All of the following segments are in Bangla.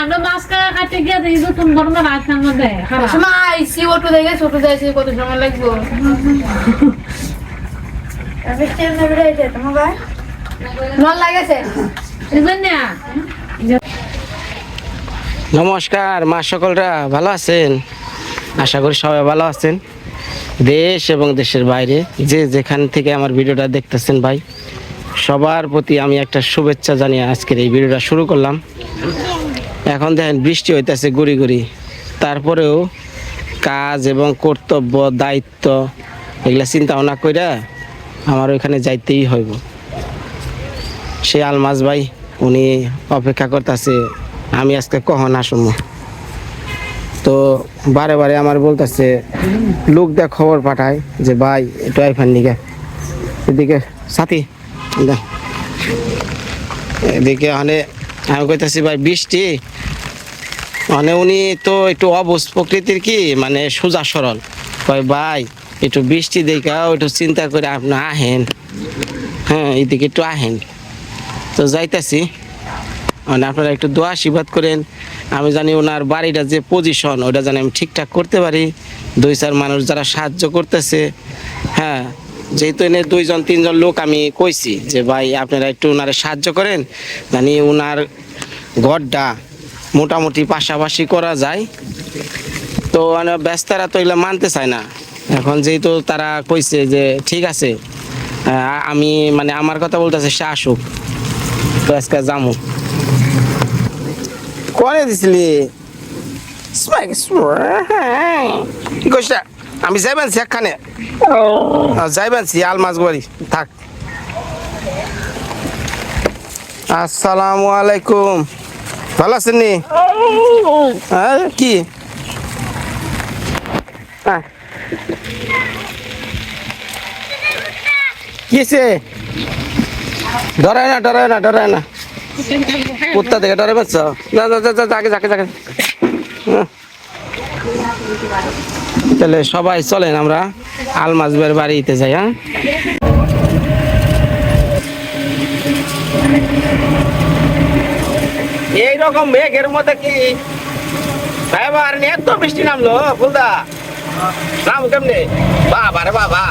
আমরা মাছ কাটতে গিয়ে দেখি নতুন ধরনের রাখার মধ্যে। সময় আইসি অটো দেখে ছোট যাইছি কত সময় লাগবে? নল লাগেছে? নমস্কার মা সকলরা ভালো আছেন? আশা করি সবাই ভালো আছেন। দেশ এবং দেশের বাইরে। যে যেখান থেকে আমার ভিডিওটা দেখতেছেন ভাই, সবার প্রতি আমি একটা শুভেচ্ছা জানিয়ে আজকের এই ভিডিওটা শুরু করলাম। এখন দেখেন বৃষ্টি হইতেছে গুড়ি গুড়ি। তারপরেও কাজ এবং কর্তব্য, দায়িত্ব এগুলা চিন্তা ভাবনা কইরা আমার ওইখানে যাইতেই হইব। সে আলমাজ ভাই, উনি অপেক্ষা করতেছে, আমি আজকে কখন আসুম তো বারে বারে আমার বলতেছে, লোক দেখ খবর পাঠায় যে ভাই একটু আইফান নিকে এদিকে, সাথী এদিকে মানে আমি কইতাছি, ভাই, বৃষ্টি? মানে উনি তো একটু অবুজ প্রকৃতির কি মানে সোজা সরল। কয়, ভাই, একটু বৃষ্টি দেখাও একটু চিন্তা করে আপনি আহেন। হ্যাঁ এদিকে একটু আহেন। তো যাইতাছি। আপনারা একটু দোয়া আশীর্বাদ করেন। আমি জানি ওনার বাড়িটা যে পজিশন ওটা জানি আমি ঠিকঠাক করতে পারি। দুই চার মানুষ যারা সাহায্য করতেছে হ্যাঁ যেহেতু এনে দুইজন, তিনজন লোক আমি কইছি যে, ভাই, আপনারা একটু ওনারে সাহায্য করেন। জানি ওনার ঘরটা মোটামুটি পাশাপাশি করা যায়। তো মানে ব্যস্তারা তো এগুলো মানতে চায় না। এখন যেহেতু তারা কইছে যে, ঠিক আছে আমি মানে আমার কথা বলতেছে, সে আসুক, তো আজকে যামু। কনে দিছিলি? স্মাইক কি কইছ আমি যাইবেন একখানে। যাইবেন আল মাছ বাড়ি থাক। আসসালামু আলাইকুম। ভালো আছেন নি? হ্যাঁ কি। কিসে ডরায় না ডরায় না ডরায় না। কুত্তা থেকে ডরে পাচ্ছ যা যা যা যাকে যাকে যাকে। হ্যাঁ। তাহলে সবাই চলেন, আমরা আলমাজবের বাড়িতে যাই হ্যাঁ? এইরকম মেঘের মধ্যে কি? এবার এত বৃষ্টি নামলো, ফুলদা। নাম কেমনি? বাবা রে বাবা।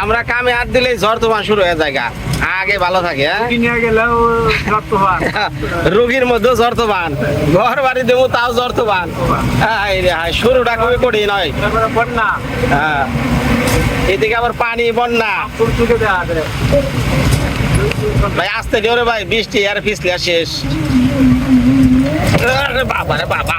আমরা কামে হাত দিলে ঝড় তুফান শুরু হয়ে যায়। আগে ভালো থাকে হ্যাঁ? রোগীর মধ্যেও জ্বর তো বান ঘর বাড়ি দেবো তাও জ্বর তো বান হাই রে হাই শুরুটা খুবই কঠিন তারপরে বন্যা। হ্যাঁ। এদিকে আবার পানি বন্যা। ভাই আসতে জোরে ভাই বৃষ্টি আর পিছলে শেষ। বাবা রে বাবা।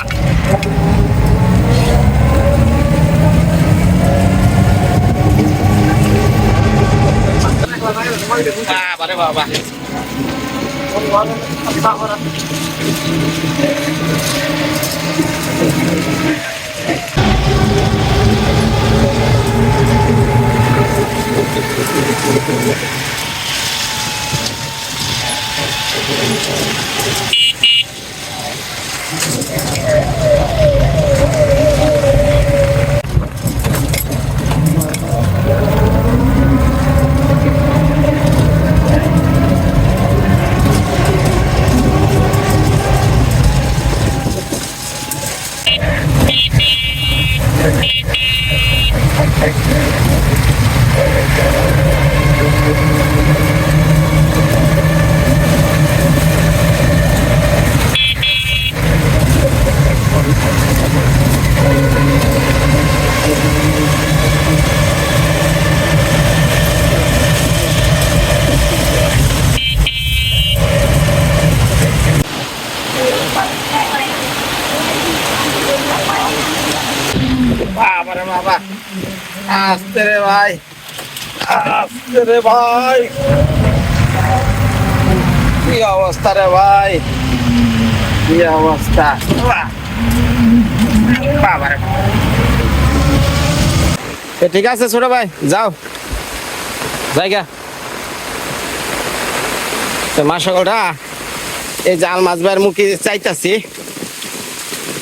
বাবা রে বাবা বাবা রে বাবা আস্তে রে ভাই রে ভাই। কি অবস্থা রে ভাই? কি অবস্থা? ঠিক আছে ছোট ভাই, যাও। জায়গা। মা সকলটা এই জাল মাছ ভাইয়ের মুখে চাইতাছি।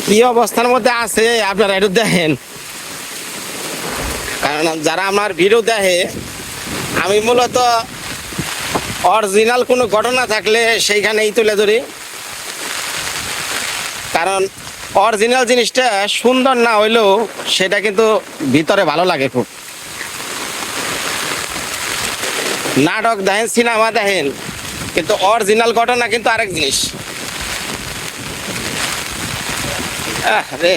কি অবস্থার মধ্যে আছে, আপনারা একটু দেখেন। কারণ যারা আমার ভিডিও দেখে আমি মূলত অরিজিনাল কোনো ঘটনা থাকলে সেইখানেই তুলে ধরি। কারণ অরিজিনাল জিনিসটা সুন্দর না হইলেও সেটা কিন্তু ভিতরে ভালো লাগে খুব। নাটক দেখেন, সিনেমা দেখেন, কিন্তু অরিজিনাল ঘটনা কিন্তু আরেক জিনিস। রে,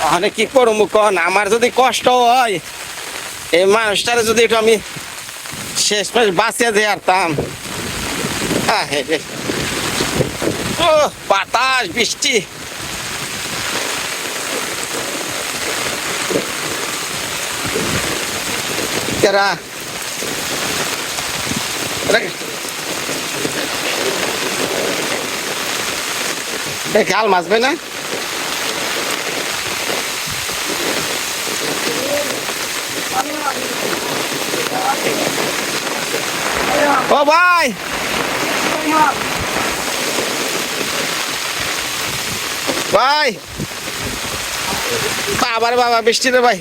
তাহলে কি করব কন? আমার যদি কষ্ট হয় এই মানুষটারে যদি একটু আমি শেষ মেশ বাঁচিয়ে দিয়ে আরতাম ও, বাতাস, বৃষ্টি। কেরা খাল মাছবে না? ও ভাই। ভাই। বাবার বাবা, বৃষ্টি রে ভাই।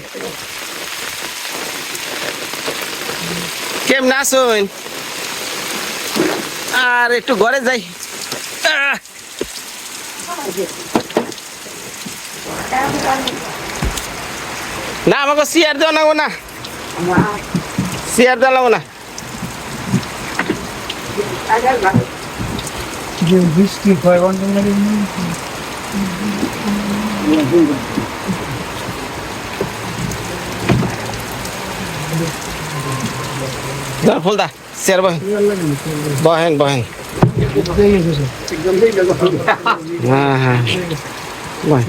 কেমন আসুন আর একটু ঘরে যাই। না, আমাকে চেয়ার দেওয়া লাগবো না। চেয়ার দেওয়া লাগবো না। যে বৃষ্টি কয় ঘণ্টা লাগে দাও ফুল দা চেয়ার বহেন। বহেন বহেন। হ্যাঁ হ্যাঁ। বহেন।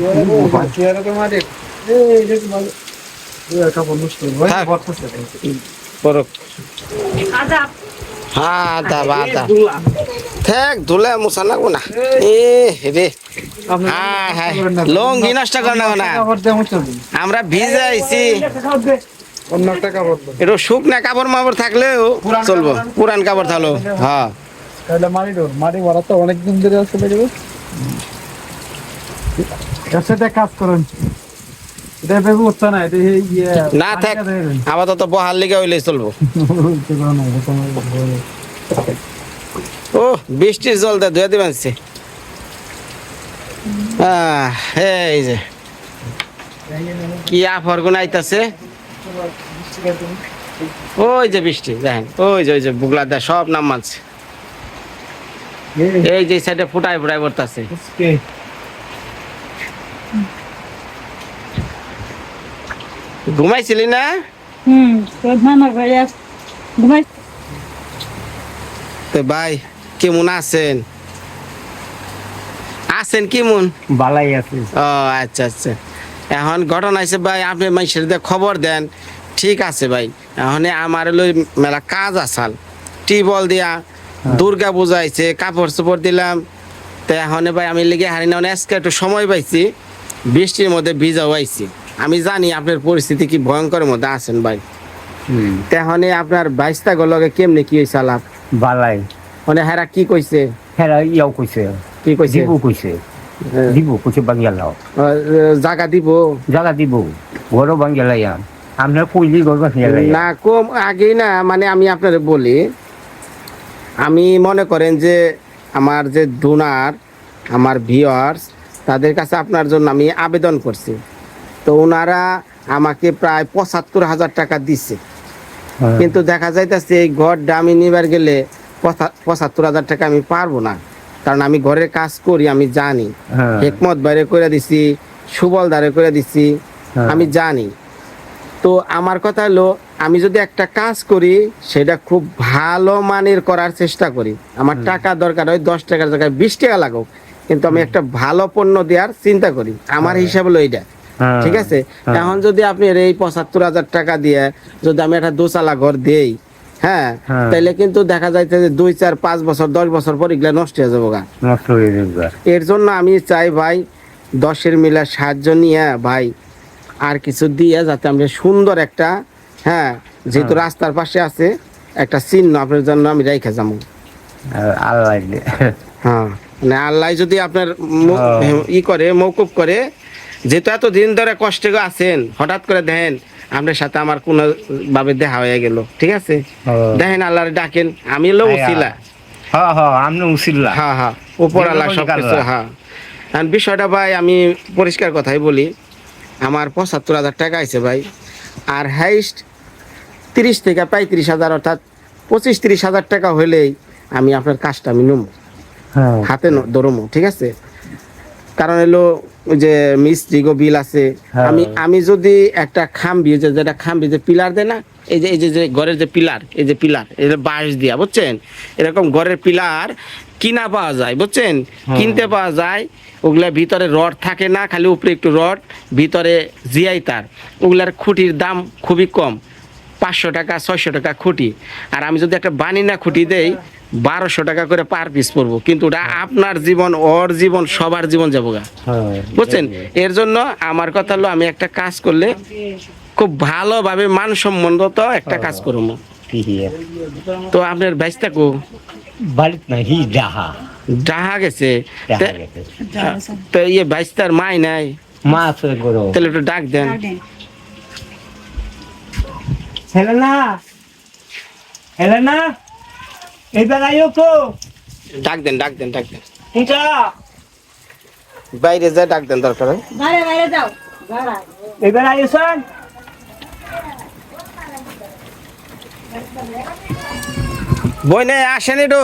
থাক ধুলে লাগবো না। এ রে। হ্যাঁ হ্যাঁ লঙ্গি নষ্ট করে না। না। আমরা ভিজে আইছি। শুকনা কাপড় মাপড় থাকলেও চলবো। পুরান কাপড় থাকল। হ্যাঁ তাহলে মাটি ডোর মাটি ভরা তো অনেক দিন ধরে আছে দেখবে কাজ করেন। না ইয়ে থাক আপাতত বহার লিগে হইলে চলবো। ও বৃষ্টির জল দে ধুয়ে দিবেন এই যে। কি আফর গুণ আইতাছে ওই যে বৃষ্টি দেখেন ওই যে ওই যে বুগলা দা সব নাম মানছে। এই যে। সাইডে ফুটাই ফুটাই পড়তাছে ঘুমাইছিলি না? হুম ঘুমাই তো ভাই কেমন আছেন? আছেন কেমন? বালাই আছে। ও আচ্ছা আচ্ছা। এখন ঘটনা আছে ভাই আপনি মানুষের খবর দেন। ঠিক আছে ভাই এখন আমার লই মেলা কাজ আসাল। টিবল দিয়া দুর্গা বুঝাইছে কাপড় চোপড় দিলাম। তো এখন ভাই আমি লিগে হারি না আজকে একটু সময় পাইছি। বৃষ্টির মধ্যে ভিজা হয়েছি আমি জানি আপনার পরিস্থিতি কি ভয়ঙ্কর মধ্যে আছেন ভাই। তেহনে আপনার বাইশটা গলকে কেমনে কি হয়েছে আলাপ? বালাই। মানে হেরা কি কইছে? হেরা ইয়াও কইছে। কি কইছে? দিব কইছে। দিব কইছে আহ, জাগা দিব? জাগা দিব। ঘর বাঙ্গালাইয়া। আমরা কইলি ঘর বাঙ্গালাইয়া। না কম আগেই না মানে আমি আপনারে বলি আমি মনে করেন যে আমার যে ডোনার আমার ভিওয়ার্স তাদের কাছে আপনার জন্য আমি আবেদন করছি। তো ওনারা আমাকে প্রায় পঁচাত্তর হাজার টাকা দিচ্ছে হ্যাঁ। কিন্তু দেখা যাইতেছে এই ঘর আমি নিবার গেলে পঁচা- পঁচাত্তর হাজার টাকা আমি পারব না। কারণ আমি ঘরের কাজ করি আমি জানি। হ্যাঁ। হেকমত বাইরে করে দিছি সুবল দারে করে দিছি হ্যাঁ। আমি জানি। তো আমার কথা হলো আমি যদি একটা কাজ করি সেটা খুব ভালো মানের করার চেষ্টা করি। আমার টাকা দরকার হয় দশ টাকার জায়গায় বিশ টাকা লাগুক। কিন্তু আমি একটা ভালো পণ্য দেওয়ার চিন্তা করি। আমার হিসাব হলো এইটা। ঠিক আছে? হ্যাঁ। এখন যদি আপনি এই পঁচাত্তর হাজার টাকা দিয়ে যদি আমি একটা দোচালা ঘর দেই হ্যাঁ হ্যাঁ। তাহলে কিন্তু দেখা যাইতে যে দুই চার পাঁচ বছর দশ বছর পর এগুলা নষ্ট হয়ে যাব গা নষ্ট হয়ে যাবে। এর জন্য আমি চাই ভাই দশের মিলা সাহায্য নিয়ে ভাই আর কিছু দিয়ে যাতে আমরা সুন্দর একটা হ্যাঁ যেহেতু রাস্তার পাশে আছে একটা চিহ্ন আপনার জন্য আমি রেখে যাব। আল্লাহ হ্যাঁ মানে আল্লাহ যদি আপনার হ্যাঁ। ই করে মৌকুব করে যেহেতু এত দিন ধরে কষ্টে আছেন হঠাৎ করে দেখেন আপনার সাথে আমার কোন ভাবে দেখা হয়ে গেল ঠিক আছে। দেখেন আল্লাহর ডাকেন আমি হলো। উসিলা। হ্যাঁ হ্যাঁ আপনি হ্যাঁ হ্যাঁ উপর আল্লাহ সব কিছু হ্যাঁ আর বিষয়টা ভাই আমি পরিষ্কার কথাই বলি আমার পঁচাত্তর হাজার টাকা আছে ভাই আর হাইস্ট তিরিশ থেকে পঁয়ত্রিশ হাজার অর্থাৎ পঁচিশ তিরিশ হাজার টাকা হলেই আমি আপনার কাজটা আমি নেব হ্যাঁ। হাতে ধরমো ঠিক আছে? কারণ এলো যে মিস্ত্রি গো বিল আছে হ্যাঁ। আমি আমি যদি একটা খাম্বি যে যেটা খাম্বি যে পিলার দেয় না এই যে এই যে যে ঘরের যে পিলার এই যে পিলার এই যে বাঁশ দিয়া বুঝছেন? এরকম ঘরের পিলার কিনা পাওয়া যায় বুঝছেন? কিনতে পাওয়া যায় ওগুলা ভিতরে রড থাকে না খালি উপরে একটু রড ভিতরে জিআই তার। ওগুলার খুঁটির দাম খুবই কম পাঁচশো টাকা ছয়শো টাকা খুঁটি। আর আমি যদি একটা বানি না খুঁটি দেই বারোশো টাকা করে পার পিস পড়ব কিন্তু ওটা আপনার জীবন ওর জীবন সবার জীবন যাব গা। হ্যাঁ বুঝছেন? এর জন্য আমার কথা হলো আমি একটা কাজ করলে খুব ভালোভাবে মান মানসম্মত একটা কাজ করব। তো আপনার বাইশটা কো? বাড়িত না হি যাহা ডাহা গেছে। তে- ইয়ে বাইশটার মাই নাই। গরো। তাহলে একটু ডাক দেন। হেলেনা? হেলেনা? আইও তো। ডাক দেন ডাক দেন ডাক দেন। কোনটা বাইরে যা ডাক দেন দরকার বাইরে বাইরে যাও। আইও আসেন একটু।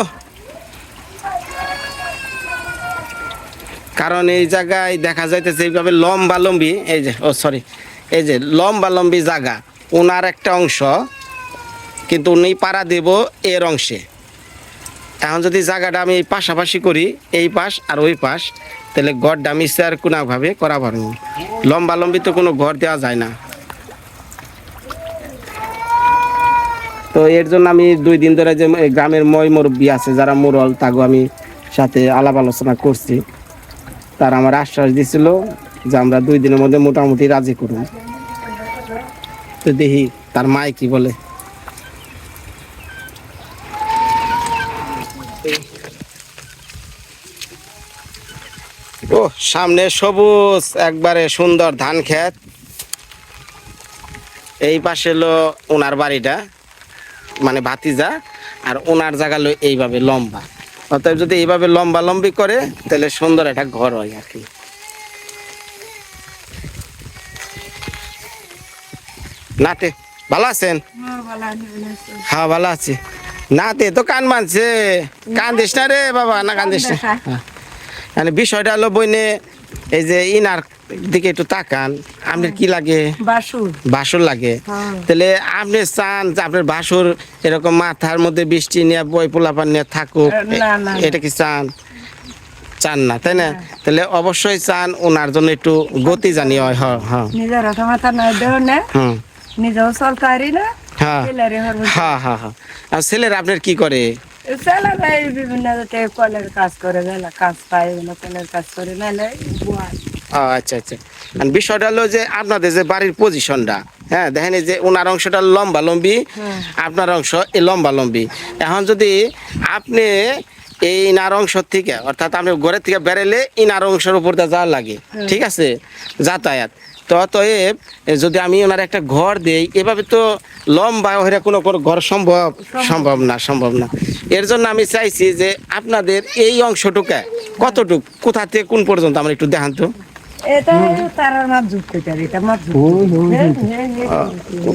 কারণ এই জায়গায় দেখা যাইতেছে এইভাবে লম্বা লম্বি এই যে ও সরি এই যে লম্বা লম্বি জায়গা। ওনার একটা অংশ কিন্তু উনি পাড়া দেব এর অংশে। এখন যদি জায়গাটা আমি পাশাপাশি করি, এই পাশ আর ওই পাশ, তাহলে গড়টা আমি স্যার কোনোভাবে করা পারব লম্বা লম্বি তো কোনো ঘর দেওয়া যায় না। তো এর জন্য আমি দুই দিন ধরে যে গ্রামের মই মুরব্বী আছে, যারা মুরল, তাগো আমি সাথে আলাপ আলোচনা করছি, তার আমার আশ্বাস দিছিল যে আমরা দুই দিনের মধ্যে মোটামুটি রাজি করব তো দেখি তার মায় কি বলে। ও সামনে সবুজ একবারে সুন্দর ধান খেত এই পাশে হলো ওনার বাড়িটা মানে ভাতিজা আর ওনার জায়গা হলো এইভাবে লম্বা। অতএব যদি এইভাবে লম্বা লম্বি করে তাহলে সুন্দর একটা ঘর হয় আর কি। নাতে ভালো আছেন? হ্যাঁ ভালো আছি নাতে তো কান মানছে কান্দিস না রে বাবা না কান্দিস না। হ্যাঁ। মানে বিষয়টা হলো বইনে এই যে ইনার দিকে একটু তাকান আপনার কি লাগে? বাসুর। বাসর লাগে। হ্যাঁ। তাহলে আপনি চান যে আপনার বাসর এরকম মাথার মধ্যে বৃষ্টি নিয়ে বই পোলাপান নিয়ে থাকুক না, না, না। এটা কি চান? চান না তাই না? তাহলে অবশ্যই চান ওনার জন্য একটু গতি জানি হয় হ্যাঁ হ্যাঁ। নিজের মাথা নয় দেহ না। হুম। নিজেও পারি না হ্যাঁ। হ্যাঁ হ্যাঁ হ্যাঁ। আর ছেলেরা আপনার কি করে? ছেলেরা এই বিভিন্ন কলের কাজ করে বেলা কাজ পায় এগুলো কলের কাজ করে নাহলে বুয়া ও আচ্ছা আচ্ছা। আর বিষয়টা হলো যে আপনাদের যে বাড়ির পজিশনটা হ্যাঁ দেখেন যে ওনার অংশটা লম্বা লম্বি আপনার অংশ এই লম্বা লম্বি এখন যদি আপনি এই ইনার অংশ থেকে অর্থাৎ আপনি ঘরের থেকে বেরেলে ইনার অংশের উপর দিয়ে যাওয়ার লাগে ঠিক আছে? যাতায়াত। তো অতএব যদি আমি ওনার একটা ঘর দেই এভাবে তো লম্বা হয়ে কোনো কোনো ঘর সম্ভব সম্ভব। না সম্ভব না। এর জন্য আমি চাইছি যে আপনাদের এই অংশটুকু কতটুক কোথা থেকে কোন পর্যন্ত আমরা একটু দেখান তো।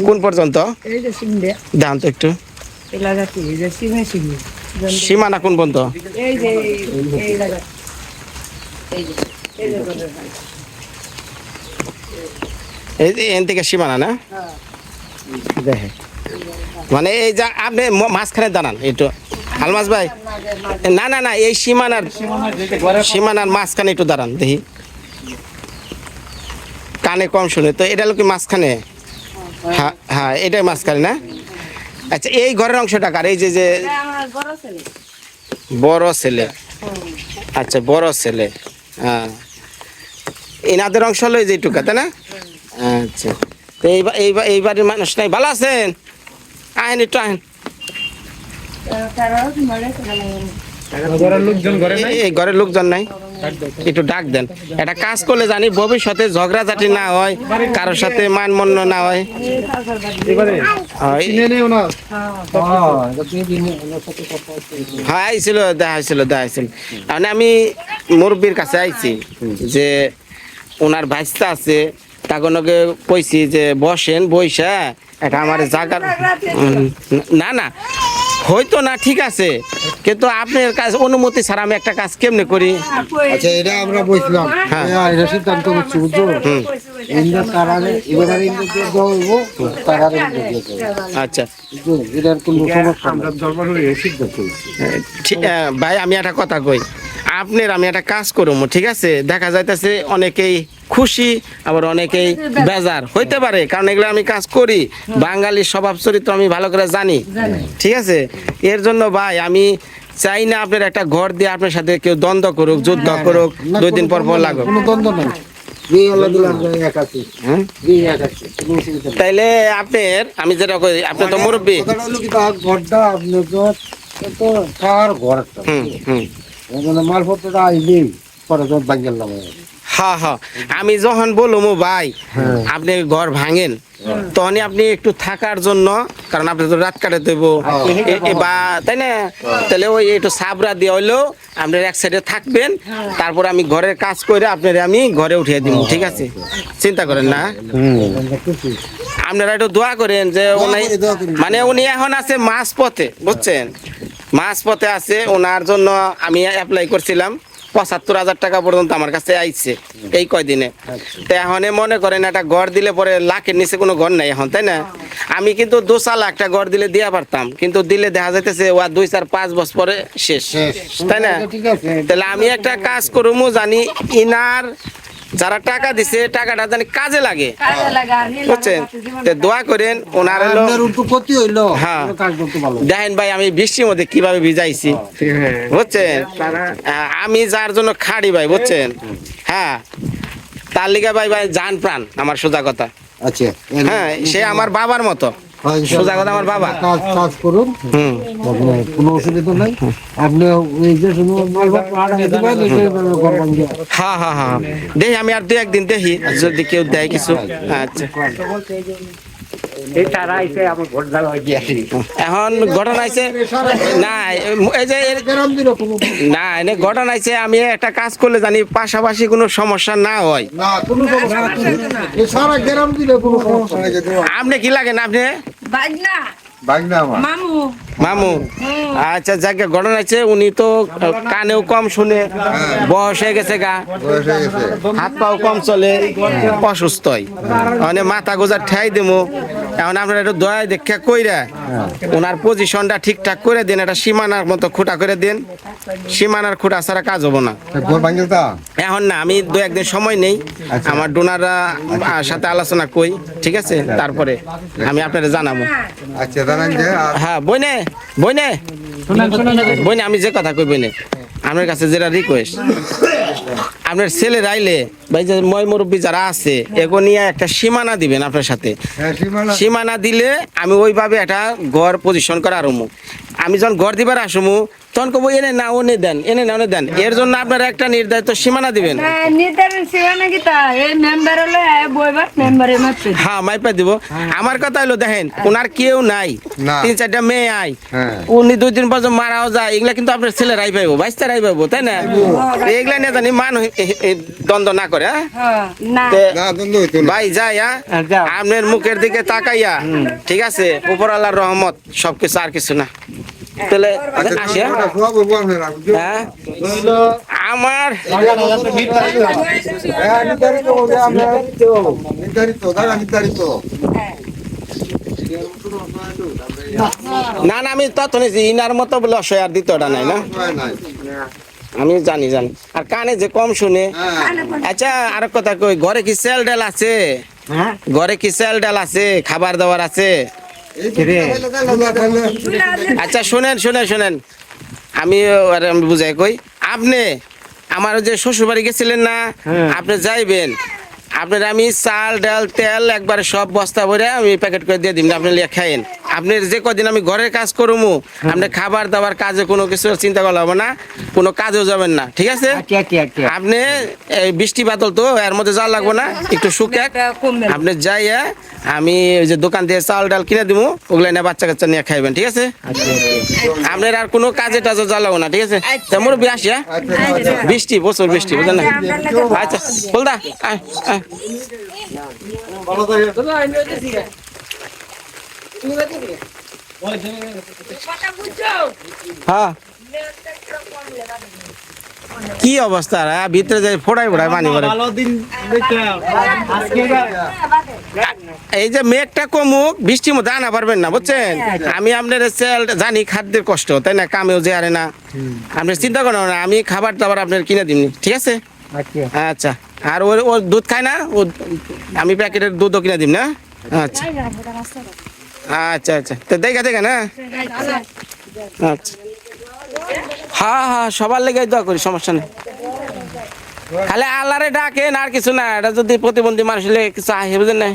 কোন পর্যন্ত? এই দেখান তো একটু। সীমানা কোন পর্যন্ত এই যে এই এলাকা এই যে এই যে করে ভাই। এই যে এন থেকে সীমানা, না? দেখে মানে এই যা আপনি মাঝখানে দাঁড়ান, একটু। আলমাস ভাই, না না না, এই সীমানার সীমানার মাঝখানে একটু দাঁড়ান, দেখি। কানে কম শুনে, তো এটা হলো কি মাঝখানে? হ্যাঁ হ্যাঁ এটাই মাঝখানে, না? আচ্ছা এই ঘরের অংশটা কার? এই যে যে বড় ছেলে। আচ্ছা বড় ছেলে। হ্যাঁ। এনাদের অংশ হলো এই যেটুকা তাই না? আচ্ছা। তো এই এই বাড়ির মানুষ নাই, ভালো আছেন? আহেন একটু আহেন। ঘরের লোকজন নাই? একটু ডাক দেন। এটা কাজ করলে জানি ভবিষ্যতে ঝগড়াঝাটি না হয়, কারোর সাথে মানমন্য না হয়। হ্যাঁ। আইছিল দেখা হয়েছিল দেখা হয়েছিল মানে আমি মুরব্বীর কাছে আইছি যে, ওনার ভাইস্তা আছে তাকে কইছি যে বসেন বইসা এটা আমার জায়গার না না হয়তো না ঠিক আছে। কিন্তু আপনার কাজ অনুমতি ছাড়া আমি একটা কাজ কেমনে করি? আচ্ছা এটা আমরা বলছিলাম হ্যাঁ। হ্যাঁ এটা সিদ্ধান্ত হচ্ছে বুঝছ। আচ্ছা। ভাই আমি একটা কথা কই। আপনার আমি একটা কাজ করব ঠিক আছে? দেখা যাইতেছে অনেকেই খুশি আবার অনেকেই বেজার। হইতে পারে কারণ এগুলো আমি কাজ করি। বাঙালির স্বভাব চরিত্র আমি ভালো করে জানি। ঠিক আছে? এর জন্য ভাই আমি চাই না আপনার একটা ঘর দিয়ে আপনার সাথে কেউ দ্বন্দ্ব করুক যুদ্ধ করুক দুই দিন পর পর লাগুক। দ্বন্দ্ব নাই। হ্যাঁ? নেই। তাইলে আপনার আমি যেটা কই আপনি তো মুরব্বী। ঘরটা আপনি তো ঘর একটা। মালপত্রটা আইলেই পরে বাঙ্গেল নামে হ্যাঁ হ্যাঁ আমি যখন বলব ভাই হ্যাঁ। আপনি ঘর ভাঙেন তখনই আপনি একটু থাকার জন্য কারণ আপনি তো রাত কাটে দেবো এ- এ বা তাই না? তাহলে ওই একটু সাবরা দিয়ে হইলেও আপনার এক সাইডে থাকবেন তারপর আমি ঘরের কাজ করে আপনার আমি ঘরে উঠিয়ে দিব ঠিক আছে? চিন্তা করেন না। আপনারা একটু দোয়া করেন যে উনি। মানে উনি এখন আছে মাছ পথে বুঝছেন? মাছ পথে আছে ওনার জন্য আমি অ্যাপ্লাই করছিলাম। পঁচাত্তর হাজার টাকা পর্যন্ত আমার কাছে আইছে এই কয়দিনে। তো এখন মনে করেন একটা ঘর দিলে পরে লাখের নিচে কোনো ঘর নাই এখন তাই না? আমি কিন্তু দু সাল একটা ঘর দিলে দিয়ে পারতাম কিন্তু দিলে দেখা যাইতেছে ও দুই চার পাঁচ বছর পরে শেষ শেষ। তাই না? তাহলে আমি একটা কাজ করব জানি ইনার যারা টাকা দিছে টাকাটা জানি কাজে লাগে। কাজে লাগা আর নিলাম বুঝছেন? দোয়া করেন ওনার হলো ক্ষতি হইল হ্যাঁ। কোনো কাজ করতে ভালো। দেখেন ভাই আমি বৃষ্টির মধ্যে কীভাবে ভিজাইছি। বুঝছেন? আমি যার জন্য খাড়ি ভাই বুঝছেন? হ্যাঁ। তার লিগে ভাই ভাই জান প্রাণ আমার সোজা কথা। আচ্ছা হ্যাঁ সে আমার বাবার মতো। হ্যাঁ। সোজা কথা আমার বাবা। কাজ কাজ করুন। কোনো অসুবিধা নাই। আপনি যে হ্যাঁ হ্যাঁ হ্যাঁ দেখি আমি আর দু একদিন দেখি যদি কেউ দেয় কিছু। আচ্ছা। এখন ঘটনা আছে না এই যে এর- গ্রাম দিল কোনো না এনে ঘটনা আছে আমি একটা কাজ করলে জানি পাশাপাশি কোনো সমস্যা না হয়। না কোনো সমস্যা নাই। এ সারা গ্রাম দিলে কোনো সমস্যা নাই যেতে পারে। আপনি কি লাগেন আপনি? মামু। মামু। আচ্ছা যাকে ঘটনা আছে উনি তো কানেও কম শুনে বয়স হয়ে গেছে গা। বয়স হয়ে গেছে। হাত পাও কম চলে অসুস্থ হয়। মানে মাথা গোজার ঠাই দেবো এখন আপনারা একটু দয়া দেখা কইরা ওনার পজিশনটা ঠিকঠাক করে দেন একটা সীমানার মতো খুঁটা করে দেন। সীমানার খুঁটা ছাড়া কাজ হব না। এখন না আমি দু একদিন সময় নেই। আমার ডোনাররা সাথে আলোচনা কই ঠিক আছে? তারপরে আমি আপনারা জানাব। আচ্ছা জানান যে আর হ্যাঁ বইনে বইনে। বইনে আমি যে কথা কই বইনে। আমার কাছে যেটা রিকোয়েস্ট আপনার ছেলে রাইলে ভাই যে ময় মুরব্বী যারা আছে এগো নিয়ে একটা সীমানা দিবেন আপনার সাথে। হ্যাঁ, সীমানা। সীমানা দিলে আমি ওইভাবে একটা ঘর পজিশন করা আরম্ভ। আমি যখন ঘর দিবার আসমু তখন কবো এনে না ওনে দেন এনে না ওনে দেন। এর জন্য আপনারা একটা নির্ধারিত সীমানা দিবেন। হ্যাঁ নির্ধারণ সীমানা কি তা? এই মেম্বার হলো বইবার মেম্বারের মাত্র হ্যাঁ মাইপা দিব। আমার কথা হলো দেখেন ওনার কেউ নাই। তিন চারটা মেয়ে আই হ্যাঁ। উনি দুই দিন পর্যন্ত মারাও যায়। এগুলা কিন্তু আপনার ছেলে রাই পাইবো বাইশটা রাই পাইবো তাই না? এগুলা নিয়ে জানি মান দ্বন্দ্ব না করে হ্যাঁ? হ্যাঁ ভাই যাই হ্যাঁ? আপনার মুখের দিকে তাকাইয়া ঠিক আছে? উপর আল্লাহর রহমত সবকিছু আর কিছু না। তাহলে আচ্ছা হ্যাঁ? আপনারা বুঝছ? হ্যাঁ আমার। না না আমি তত নিয়েছি ইনার মতো বলে অসহায় আর দ্বিতীয়টা নাই না আমি জানি জানি আর কানে যে কম শুনে। আচ্ছা আর কথা কই ঘরে কি সেল ডাল আছে হ্যাঁ ঘরে কি সেল ডাল আছে খাবার দাবার আছে আচ্ছা শোনেন শোনেন শোনেন। আমি আমি বুঝাই কই। আপনি আমার যে শ্বশুর বাড়ি গেছিলেন না আপনি যাইবেন। আপনার আমি চাল ডাল তেল একবার সব বস্তা ভরে আমি প্যাকেট করে দিয়ে দিন আপনি লিয়ে খাইন আপনার যে কদিন আমি ঘরের কাজ করব আপনি খাবার দাবার কাজে কোনো কিছু চিন্তা করা হবে না কোনো কাজেও যাবেন না ঠিক আছে? আচ্ছা আচ্ছা আচ্ছা। আপনি এই বৃষ্টি বাদল তো এর মধ্যে যাওয়া লাগবে না একটু না। আপনি যাইয়া আমি ওই যে দোকান দিয়ে চাল ডাল কিনে দিব ওগুলো এনে বাচ্চা কাচ্চা নিয়ে খাইবেন ঠিক আছে? আপনার আর কোনো কাজে টাজে লাগবে না ঠিক আছে? তা মুরব্বী আসি হ্যাঁ? বৃষ্টি প্রচুর বৃষ্টি বুঝলেন না? আচ্ছা বলদা হ্যাঁ। কি অবস্থা রে? ভিতরে যাই ফোড়াই ফোড়াই পানি করে। ভালো দিন দেখতে আজকে এই যে মেঘটা কমুক বৃষ্টির মধ্যে আনা পারবেন না বুঝছেন? আমি আপনার সেল জানি খাদ্যের কষ্ট তাই না? কামেও যে আরে না। আপনি চিন্তা করেন না আমি খাবার দাবার আপনার কিনে দিন ঠিক আছে? আচ্ছা। আচ্ছা। আর ওর ওর দুধ খায় না? ও আমি প্যাকেটের দুধও কিনে দিন না? আচ্ছা। আচ্ছা আচ্ছা। তো দেখা দেখা না? আচ্ছা। হ্যাঁ হ্যাঁ সবার লেগে দোয়া করি সমস্যা নেই। খালি আল্লাহরে ডাকেন আর কিছু না এটা যদি প্রতিবন্ধী মানুষ হলে কিছু আহে বুঝেন না?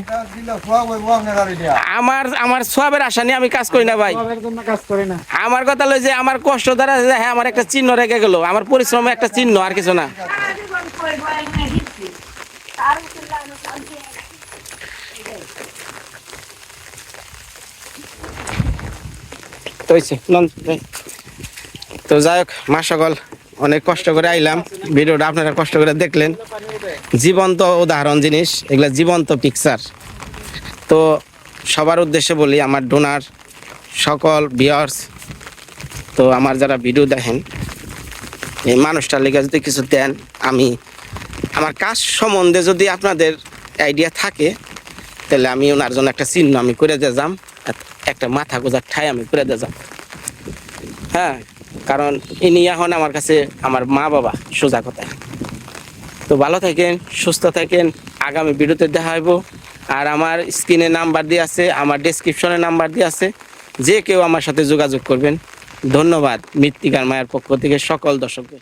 আমার আমার সবের আশা নিয়ে আমি কাজ করি না ভাই। সবের জন্য কাজ করে না। আমার কথা লই যে আমার কষ্ট দ্বারা যে হ্যাঁ আমার একটা চিহ্ন রেখে গেল আমার পরিশ্রমে একটা চিহ্ন আর কিছু না। তো এই। তো যাই হোক মা সকল অনেক কষ্ট করে আইলাম। ভিডিওটা আপনারা কষ্ট করে দেখলেন। জীবন্ত উদাহরণ জিনিস, এগুলা জীবন্ত পিকচার তো সবার উদ্দেশ্যে বলি, আমার ডোনার, সকল বিয়ার্স তো আমার যারা ভিডিও দেখেন, এই মানুষটার লেগে যদি কিছু দেন, আমি, আমার কাজ সম্বন্ধে যদি আপনাদের আইডিয়া থাকে, তাহলে আমি ওনার জন্য একটা চিহ্ন আমি করে দিয়ে যাম। একটা মাথা গোজার ঠাই আমি করে দিয়ে যাম হ্যাঁ কারণ ইনি এখন আমার কাছে আমার মা বাবা, সোজা কথা তো ভালো থাকেন, সুস্থ থাকেন, আগামী ভিডিওতে দেখা হইব। আর আমার স্ক্রিনে নাম্বার দিয়ে আছে, আমার ডেসক্রিপশনে নাম্বার দিয়ে আছে, যে কেউ আমার সাথে যোগাযোগ করবেন। ধন্যবাদ মৃত্তিকার মায়ের পক্ষ থেকে সকল দর্শকদের।